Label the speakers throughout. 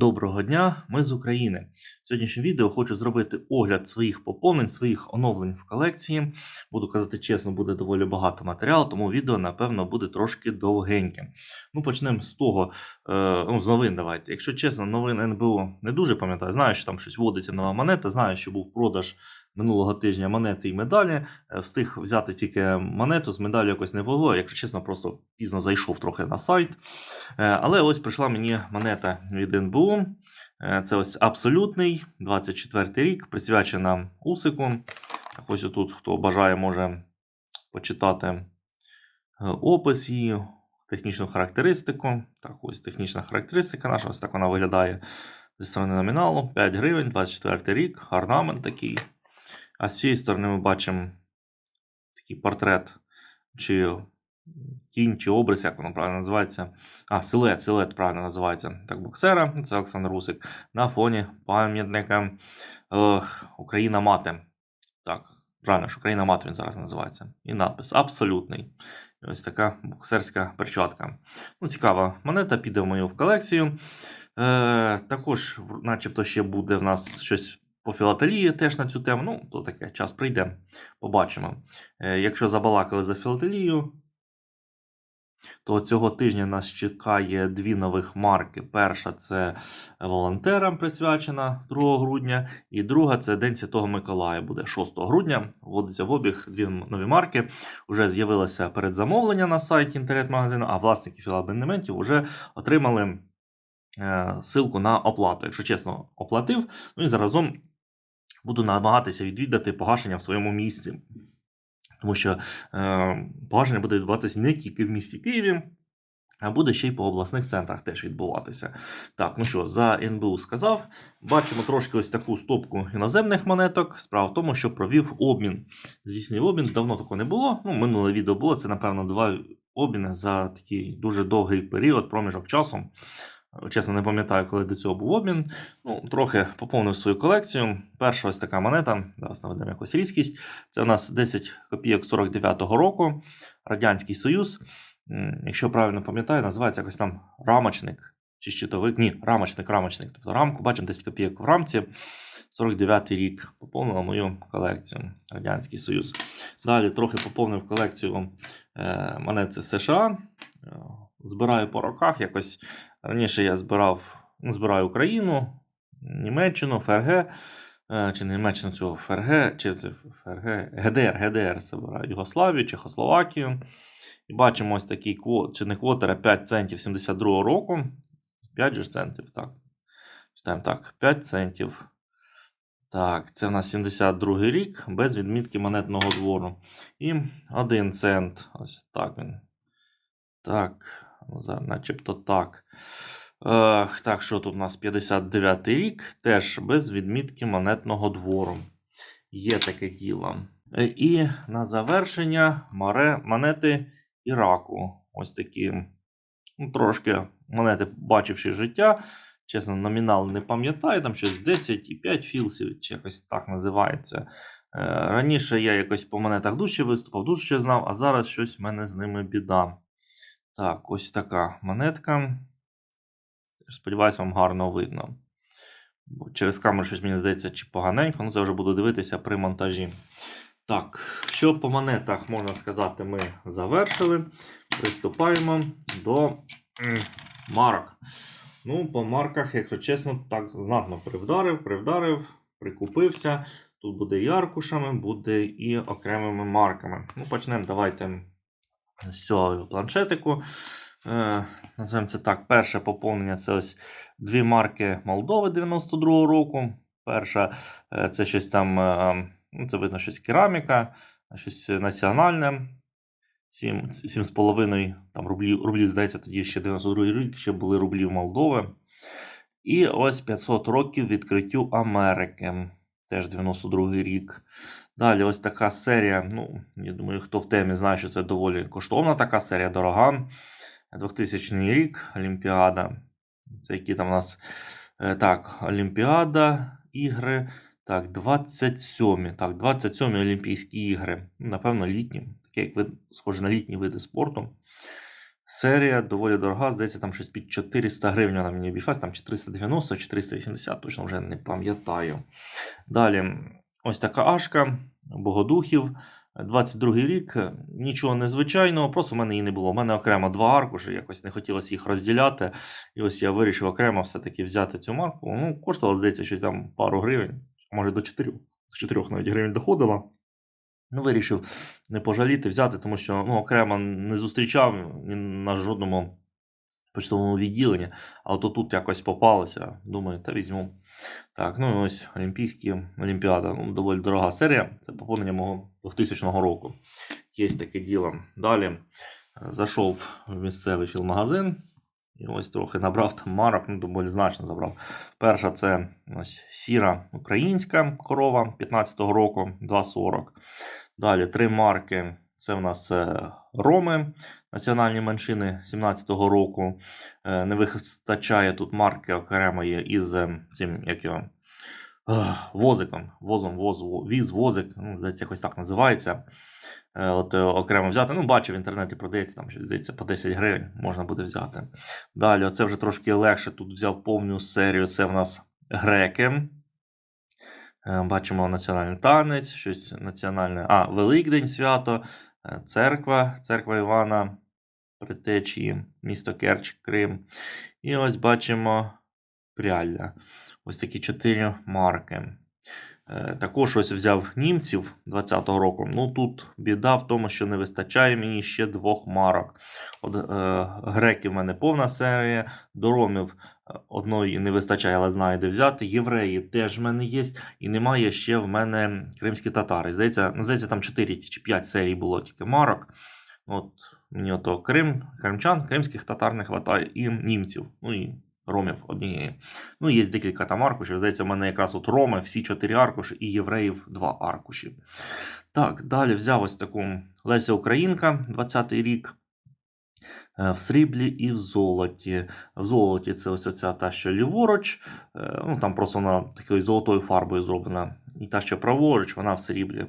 Speaker 1: Доброго дня, ми з України. В сьогоднішньому відео хочу зробити огляд своїх поповнень, своїх оновлень в колекції. Буду казати чесно, буде доволі багато матеріалу, тому відео, напевно, буде трошки довгеньким. Ну, почнемо з того, е, ну, з новин давайте. Якщо чесно, новин НБУ не дуже пам'ятаю. Знаю, що там щось вводиться нова монета, знаю, що був продаж минулого тижня монети і медалі. Е, Встиг взяти тільки монету, з медалі якось не було. Якщо чесно, просто пізно зайшов трохи на сайт. Е, Але ось прийшла мені монета від НБУ. Е, Це ось абсолютний 24 рік, присвячена Усику. Ось отут, хто бажає, може почитати опис її, технічну характеристику. Так, ось технічна характеристика наша, ось так вона виглядає зі сторони номіналу. 5 гривень, 24 рік, орнамент такий. А з цієї сторони ми бачимо такий портрет, чи тінь, чи образ, як воно правильно називається. А, силует, силует правильно називається. Так, боксера, це Олександр Русик, на фоні пам'ятника Україна мати. Так, правильно, що Україна мати він зараз називається. І надпис абсолютний. І ось така боксерська перчатка. Ну, цікава монета, піде в мою в колекцію. Е, також, начебто, ще буде в нас щось по філателії теж на цю тему. Ну, то таке, час прийде, побачимо. Е, якщо забалакали за філателію, то цього тижня нас чекає дві нових марки. Перша це волонтерам присвячена 2 грудня, і друга це День Святого Миколая. Буде 6 грудня. Вводиться в обіг дві нові марки. Уже з'явилося передзамовлення на сайті інтернет-магазину, а власники філабонементів вже отримали е, ссылку на оплату. Якщо чесно, оплатив. Ну і заразом буду намагатися відвідати погашення в своєму місці. Тому що е, погашення буде відбуватися не тільки в місті Києві, а буде ще й по обласних центрах теж відбуватися. Так, ну що, за НБУ сказав. Бачимо трошки ось таку стопку іноземних монеток. Справа в тому, що провів обмін. Здійснив обмін, давно такого не було. Ну, минуле відео було. Це, напевно, два обміни за такий дуже довгий період, проміжок часу. Чесно, не пам'ятаю, коли до цього був обмін. Ну, трохи поповнив свою колекцію. Перша ось така монета. Зараз наведемо якусь різкість. Це у нас 10 копійок 49-го року, Радянський Союз. Якщо правильно пам'ятаю, називається якось там рамочник чи щитовик. Ні, рамочник, рамочник. Тобто рамку, бачимо 10 копійок в рамці. 49-й рік поповнила мою колекцію Радянський Союз. Далі трохи поповнив колекцію е, монет США. Збираю по роках. Якось раніше я збирав, ну, збираю Україну, Німеччину, ФРГ. Е, Чи Німеччину цього ФРГ, чи це ФРГ, ГДР, ГДР збираю Югославію, Чехословакію. І бачимо ось такий квот, чи не квотер, а 5 центів 72-го року. 5 же центів, так. Читаємо так, 5 центів. Так, це в нас 72-й рік, без відмітки монетного двору. І 1 цент. Ось так він. Так, начебто так. Ех, так, що тут у нас 59 рік, теж без відмітки монетного двору. Є таке діло. Е, І на завершення море, монети Іраку. Ось такі ну, трошки монети, бачивши життя. Чесно, номінал не пам'ятаю, там щось 10 і 5 філсів, чи якось так називається. Е, Раніше я якось по монетах дужче виступав, дужче знав, а зараз щось в мене з ними біда. Так, ось така монетка. Сподіваюсь, вам гарно видно. Через камеру щось мені здається, чи поганенько, ну це вже буду дивитися при монтажі. Так, що по монетах можна сказати, ми завершили. Приступаємо до марок. Ну, по марках, якщо чесно, так знатно привдарив, привдарив, прикупився. Тут буде і аркушами, буде і окремими марками. Ну, почнемо давайте з цього планшетику. Е, називаємо це так. Перше поповнення це ось дві марки Молдови 92-го року. Перша е, це щось там, е, ну, це видно, щось кераміка, щось національне. 7, 7,5 там, рублів, рублів, здається, тоді ще 92 рік, ще були рублі Молдови. І ось 500 років відкриттю Америки. Теж 92 рік. Далі ось така серія. Ну, я думаю, хто в темі знає, що це доволі коштовна така серія, дорога. 2000 рік, Олімпіада. Це які там у нас. е, Так, Олімпіада, ігри. Так, 27. Так, 27 Олімпійські ігри. Ну, Напевно, літні. Таке, як вид, схоже на літні види спорту. Серія доволі дорога, здається, там щось під 400 гривень вона мені обійшлась, там 490, 480, точно вже не пам'ятаю. Далі, ось така ашка, Богодухів. 22 рік, нічого незвичайного, просто в мене її не було. У мене окремо два аркуші, якось не хотілося їх розділяти. І ось я вирішив окремо все-таки взяти цю марку. Ну, коштувало, здається, щось там пару гривень, може до 4, з 4 навіть гривень доходило. Ну, вирішив не пожаліти, взяти, тому що ну, окремо не зустрічав ні на жодному почтовому відділенні, а от тут якось попалося. Думаю, та візьму. Так, ну і ось Олімпійські Олімпіада. Ну, доволі дорога серія. Це поповнення мого 2000 року. Є таке діло. Далі е, зайшов в місцевий філмагазин. І ось трохи набрав там марок, ну доволі значно забрав. Перша це ось сіра українська корова 15-го року 2,40. Далі три марки. Це в нас е, Роми, національні меншини 17-го року. Е, Не вистачає тут марки окремої із е, цим, як його, е, возиком. Возом, воз, віз, возик, ну, здається, якось так називається. От окремо взяти. Ну, бачив, в інтернеті продається, там щось здається, по 10 гривень можна буде взяти. Далі, оце вже трошки легше. Тут взяв повну серію. Це в нас греки. Бачимо національний танець, щось національне. А, Великдень свято, церква, церква Івана, Притечії, місто Керч, Крим. І ось бачимо прялля. Ось такі чотири марки. Е, Також ось взяв німців 20-го року. Ну тут біда в тому, що не вистачає мені ще двох марок. От, е, греків в мене повна серія, до ромів е, одної не вистачає, але знаю, де взяти. Євреї теж в мене є. І немає ще в мене кримські татари. Здається, ну, здається, там 4 чи 5 серій було тільки марок. От мені ото Крим, кримчан, кримських татар не вистачає і німців. Ну і ромів однієї. Ну, є декілька там аркушів. Здається, в мене якраз от роми, всі 4 аркуші, і євреїв 2 аркуші. Так, далі взяв ось таку Леся Українка, 20-й рік. е, В сріблі і в золоті. В золоті це ось оця та, що ліворуч, е, ну там просто вона такою золотою фарбою зроблена. І та, що праворуч, вона в сріблі.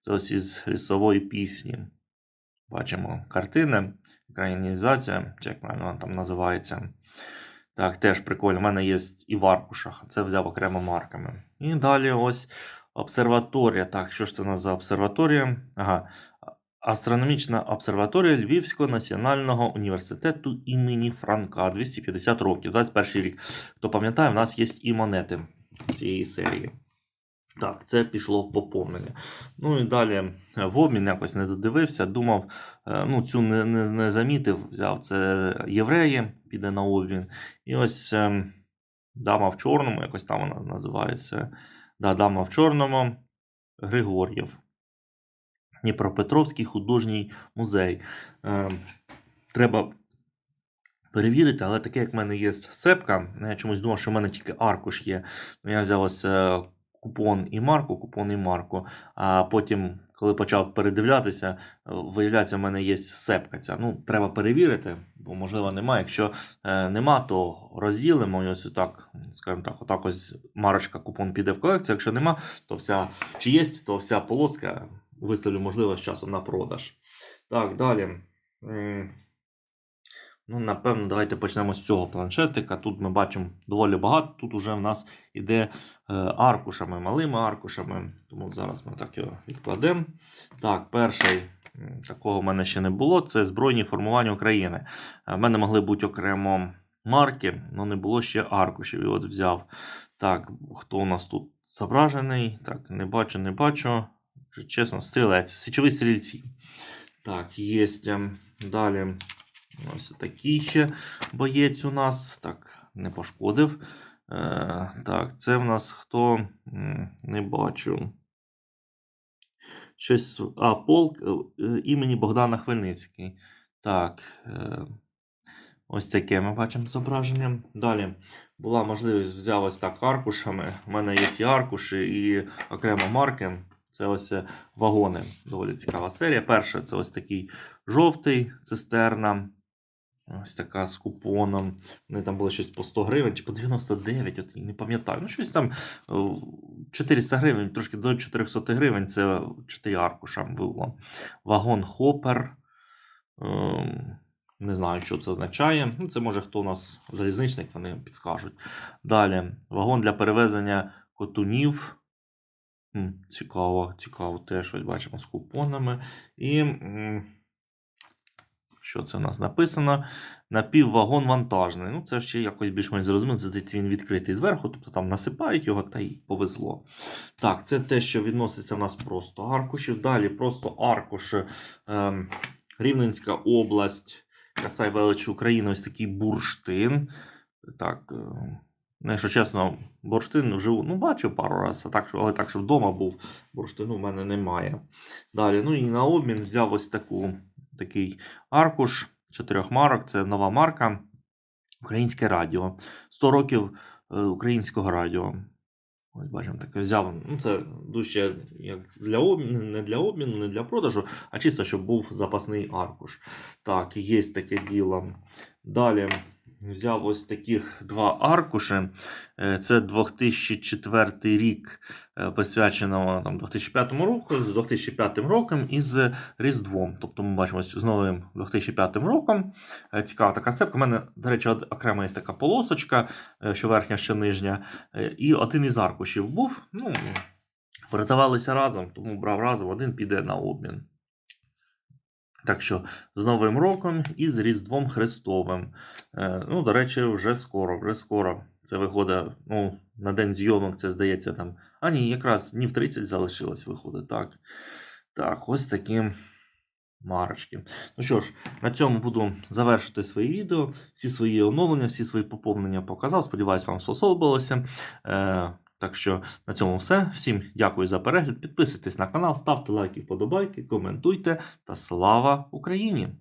Speaker 1: Це ось із лісової пісні. Бачимо картини, екранізація, чи як правильно вона там називається. Так, теж прикольно. У мене є і в аркушах. Це взяв окремо марками. І далі ось обсерваторія. Так, що ж це у нас за обсерваторія? Ага. Астрономічна обсерваторія Львівського національного університету імені Франка 250 років, 21 рік. Хто пам'ятає, в нас є і монети цієї серії. Так, це пішло в поповнення. Ну і далі е, в обмін якось не додивився. Думав, е, ну цю не, не, не замітив, взяв це євреї, піде на обмін. І ось е, дама в чорному, якось там вона називається. Да, дама в чорному, Григор'єв. Дніпропетровський художній музей. Треба перевірити, але таке, як в мене є сепка, я чомусь думав, що в мене тільки аркуш є. Ну, Я взяв ось купон і марку, купон і марку. А потім, коли почав передивлятися, е, виявляється, в мене є сепка ця. Ну, треба перевірити, бо можливо немає. Якщо е, нема, то розділимо і ось отак, скажімо так, отак ось марочка купон піде в колекцію. Якщо нема, то вся чи є, то вся полоска виставлю, можливо, з часом на продаж. Так, далі. Ну, напевно, давайте почнемо з цього планшетика. Тут ми бачимо доволі багато. Тут вже в нас іде е, аркушами, малими аркушами. Тому зараз ми так його відкладемо. Так, перший такого в мене ще не було. Це Збройні формування України. Е, В мене могли бути окремо марки, але не було ще аркушів. І от взяв. Так, хто у нас тут зображений? Так, не бачу, не бачу. Чесно, стрілець, січові стрільці. Так, є. Далі. Ось такий ще боєць у нас. Так, не пошкодив. Е, так, це в нас хто? Не бачу. Щось. А, полк е, імені Богдана Хмельницький. Так. Е, ось таке ми бачимо зображення. Далі була можливість взяв ось так аркушами. У мене є і аркуші, і окремо марки. Це ось е, вагони. Доволі цікава серія. Перша це ось такий жовтий цистерна. Ось така з купоном. Вони там було щось по 100 гривень чи по 99, от не пам'ятаю. Ну, щось там е, 400 гривень, трошки до 400 гривень. Це 4 аркуша було. Вагон Хопер. Не знаю, що це означає. Ну, це може хто у нас залізничник, вони підскажуть. Далі, вагон для перевезення котунів. Цікаво, цікаво, теж ось бачимо з купонами. І що це у нас написано? Напіввагон вантажний. Ну, це ще якось більш-менш зрозуміло. Це він відкритий зверху, тобто там насипають його та й повезло. Так, це те, що відноситься в нас просто аркушів. Далі просто аркуш. Ем, Рівненська область, Красай величі України, ось такий бурштин. Так, е, ну, якщо чесно, бурштин вживу, ну, бачив пару разів, так, але так, що вдома був, бурштину в мене немає. Далі, ну і на обмін взяв ось таку, такий аркуш чотирьох марок, це нова марка. Українське радіо. 100 років е, українського радіо. Ось бачимо, таке взяв. Ну, це дуже як для обміну, не для обміну, не для продажу, а чисто, щоб був запасний аркуш. Так, є таке діло. Далі взяв ось таких два аркуші. Е, Це 2004 рік, е, присвячено там, 2005 року, з 2005 роком і з Різдвом. Тобто ми бачимо з новим 2005 роком. Е, Цікава така сцепка. У мене, до речі, окрема є така полосочка, що верхня, що нижня. І один із аркушів був. Ну, передавалися разом, тому брав разом, один піде на обмін. Так що з Новим роком і з Різдвом Христовим. Е, ну, до речі, вже скоро, вже скоро. Це виходить, ну, на день зйомок, це здається там. А ні, якраз днів 30 залишилось, виходить. Так. Так, ось такі марочки. Ну що ж, на цьому буду завершити своє відео. Всі свої оновлення, всі свої поповнення показав. Сподіваюсь, вам сподобалося. Так що на цьому все. Всім дякую за перегляд. Підписуйтесь на канал, ставте лайки, вподобайки, коментуйте та слава Україні!